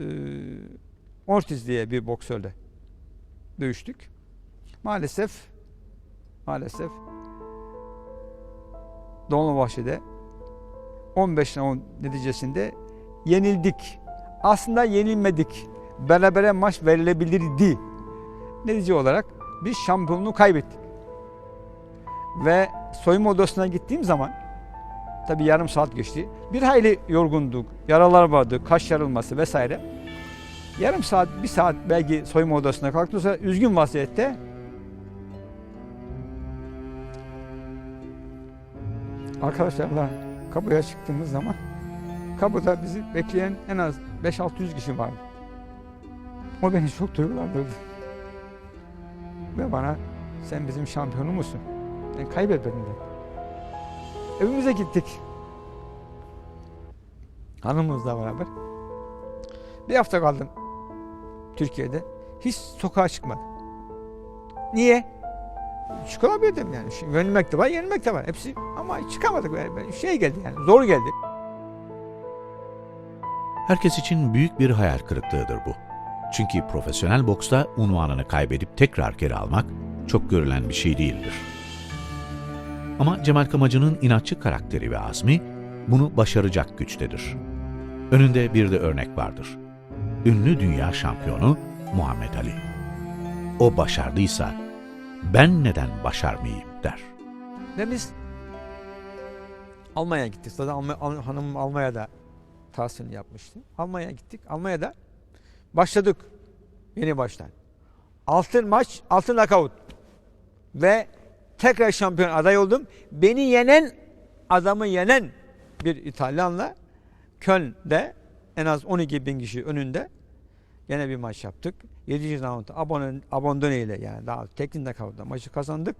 e, Ortiz diye bir boksörle dövüştük. Maalesef maalesef Dolmabahçe'de 15 round neticesinde yenildik. Aslında yenilmedik. Berabere maç verilebilirdi. Netice olarak biz şampiyonluğu kaybettik. Ve soyunma odasına gittiğim zaman tabii yarım saat geçti. Bir hayli yorgunduk. Yaralar vardı, kaş yarılması vesaire. Yarım saat, bir saat belki soyunma odasına kalktım sonra üzgün vaziyette arkadaşlarla kapıya çıktığımız zaman kapıda bizi bekleyen en az 5-600 kişi vardı. O beni çok duygulandırdı. Ve bana sen bizim şampiyonumuzsun. Ben kaybetmedim dedi. Evimize gittik. Hanımımızla beraber. Bir hafta kaldım Türkiye'de. Hiç sokağa çıkmadım. Niye? Çıkamadım yani. Şimdi yenilmek de var, yenilmek de var. Hepsi ama çıkamadık. Yani. Şey geldi yani, zor geldi. Herkes için büyük bir hayal kırıklığıdır bu. Çünkü profesyonel boksta unvanını kaybedip tekrar geri almak çok görülen bir şey değildir. Ama Cemal Kamacı'nın inatçı karakteri ve azmi bunu başaracak güçtedir. Önünde bir de örnek vardır. Ünlü dünya şampiyonu Muhammed Ali. O başardıysa ben neden başarmayayım der. Ve biz gittik. Zaten Alma, Al- hanımım Almanya'da tahsilini yapmıştı. Almanya'ya gittik. Almanya'da başladık yeni baştan. Altın maç, altın nakavut. Ve tekrar şampiyon aday oldum. Beni yenen, adamı yenen bir İtalyanla Köln'de en az 12 bin kişi önünde yine bir maç yaptık. 7. round abone, abondone ile yani daha teknik nakavutta maçı kazandık.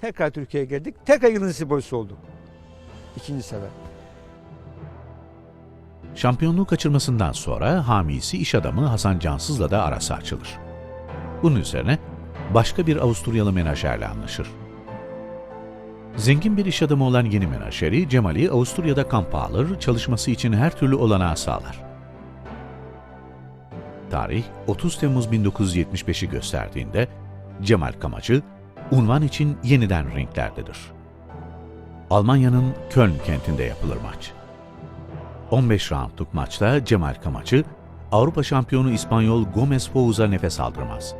Tekrar Türkiye'ye geldik. Tekrar yılın sporcusu olduk. İkinci sefer. Şampiyonluğu kaçırmasından sonra hamisi iş adamı Hasan Cansız'la da arası açılır. Bunun üzerine başka bir Avusturyalı menajerle anlaşır. Zengin bir iş adamı olan yeni menajeri Cemal'i Avusturya'da kampa alır, çalışması için her türlü olanağı sağlar. Tarih 30 Temmuz 1975'i gösterdiğinde Cemal Kamacı unvan için yeniden ringlerdedir. Almanya'nın Köln kentinde yapılır maç. 15 roundluk maçta Cemal Kamaçı, Avrupa şampiyonu İspanyol Gomez Fouz'a nefes aldırmaz.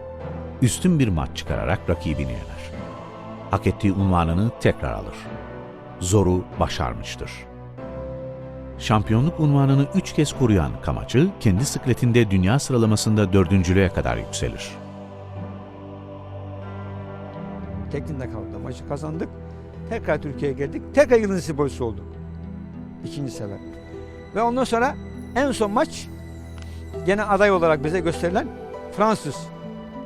Üstün bir maç çıkararak rakibini yener. Hak ettiği unvanını tekrar alır. Zoru başarmıştır. Şampiyonluk unvanını üç kez koruyan Kamaçı, kendi sıkletinde dünya sıralamasında dördüncülüğe kadar yükselir. Teknik nakavutta maçı kazandık. Tekrar Türkiye'ye geldik. Tekrar yılın sporcusu olduk. İkinci sefer. Ve ondan sonra en son maç gene aday olarak bize gösterilen Fransız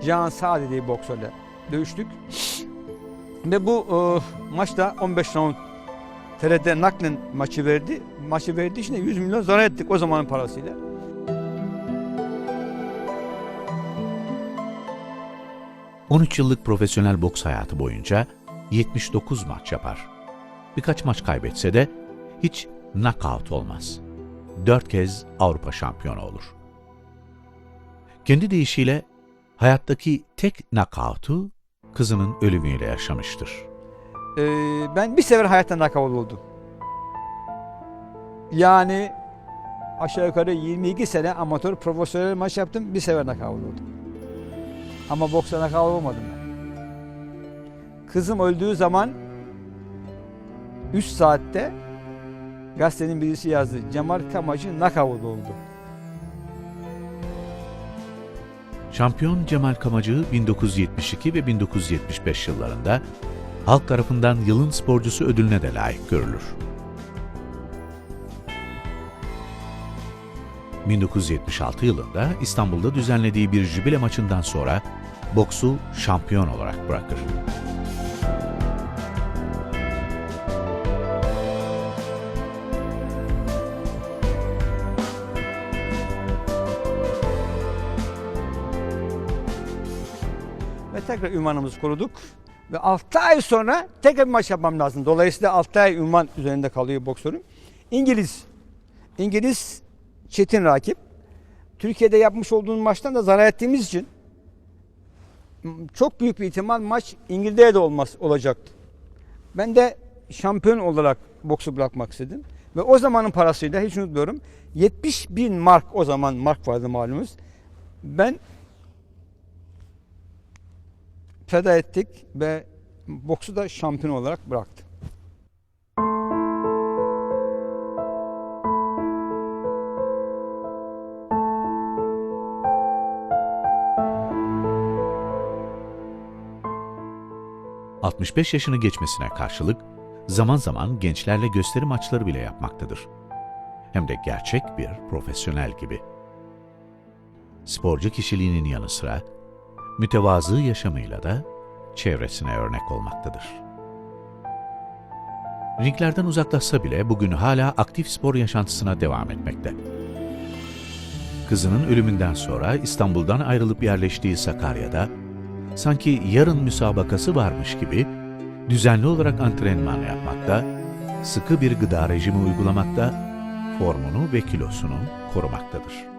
Jean Sade diye boksörle dövüştük. Ve bu e, maçta 15 round TRT naklen maçı verdi. Maçı verdiği için de 100 milyon zarar ettik o zamanın parasıyla. — 13 yıllık profesyonel boks hayatı boyunca 79 maç yapar. Birkaç maç kaybetse de hiç knockout olmaz. Dört kez Avrupa şampiyonu olur. Kendi deyişiyle hayattaki tek knockout'u kızının ölümüyle yaşamıştır. Ee, ben bir sefer hayattan nakavul oldum. Yani aşağı yukarı 22 sene amatör profesyonel maç yaptım. Bir sefer nakavul oldum. Ama boksta nakavul olmadım ben. Kızım öldüğü zaman 3 saatte gazetenin birisi yazdı. Cemal Kamacı nakavul oldu. Şampiyon Cemal Kamacı 1972 ve 1975 yıllarında halk tarafından yılın sporcusu ödülüne de layık görülür. 1976 yılında İstanbul'da düzenlediği bir jübile maçından sonra boksu şampiyon olarak bırakır. Ve tekrar ünvanımızı koruduk. Ve 6 ay sonra tekrar bir maç yapmam lazım. Dolayısıyla 6 ay ünvan üzerinde kalıyor boksörüm. İngiliz. İngiliz çetin rakip. Türkiye'de yapmış olduğumuz maçtan da zarar ettiğimiz için çok büyük bir ihtimal maç İngiltere'de olmaz olacaktı. Ben de şampiyon olarak boksu bırakmak istedim. Ve o zamanın parasıyla hiç unutmuyorum 70 bin mark o zaman mark vardı malumunuz. Ben feda ettik ve boksu da şampiyon olarak bıraktım. – 65 yaşını geçmesine karşılık zaman zaman gençlerle gösteri maçları bile yapmaktadır. Hem de gerçek bir profesyonel gibi. Sporcu kişiliğinin yanı sıra mütevazı yaşamıyla da çevresine örnek olmaktadır. Ringlerden uzaklaşsa bile bugün hala aktif spor yaşantısına devam etmekte. Kızının ölümünden sonra İstanbul'dan ayrılıp yerleştiği Sakarya'da sanki yarın müsabakası varmış gibi düzenli olarak antrenman yapmakta, sıkı bir gıda rejimi uygulamakta, formunu ve kilosunu korumaktadır.